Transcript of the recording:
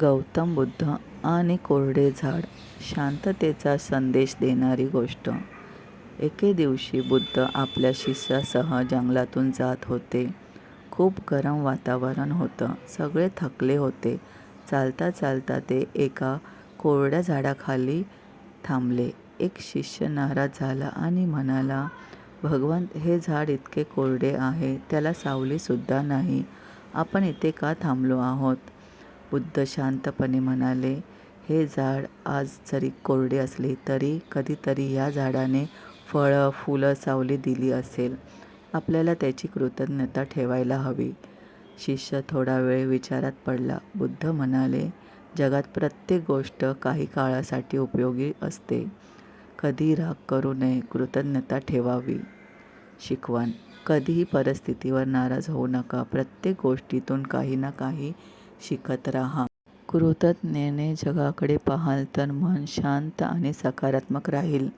गौतम बुद्ध आणि कोरडे झाड शांततेचा संदेश देणारी गोष्ट एके दिवशी बुद्ध आपल्या शिष्यासह जंगलातून जात होते. खूप गरम वातावरण होतं. सगळे थकले होते. चालता चालता ते एका कोरड्या झाडाखाली थांबले. एक शिष्य नाराज झाला आणि म्हणाला, भगवंत, हे झाड इतके कोरडे आहे, त्याला सावलीसुद्धा नाही. आपण इथे का थांबलो आहोत? बुद्ध शांतपणे म्हणाले, हे झाड आज जरी कोरडे असले तरी कधीतरी या झाडाने फळं, फुलं, सावली दिली असेल. आपल्याला त्याची कृतज्ञता ठेवायला हवी. शिष्य थोडा वेळ विचारात पडला. बुद्ध म्हणाले, जगात प्रत्येक गोष्ट काही काळासाठी उपयोगी असते. कधी राग करू नये, कृतज्ञता ठेवावी. शिकवण कधीही परिस्थितीवर नाराज होऊ नका. प्रत्येक गोष्टीतून काही ना काही शिकत राहा. कृतज्ञतेने जगाकडे पाहाल तर मन शांत आणि सकारात्मक राहील.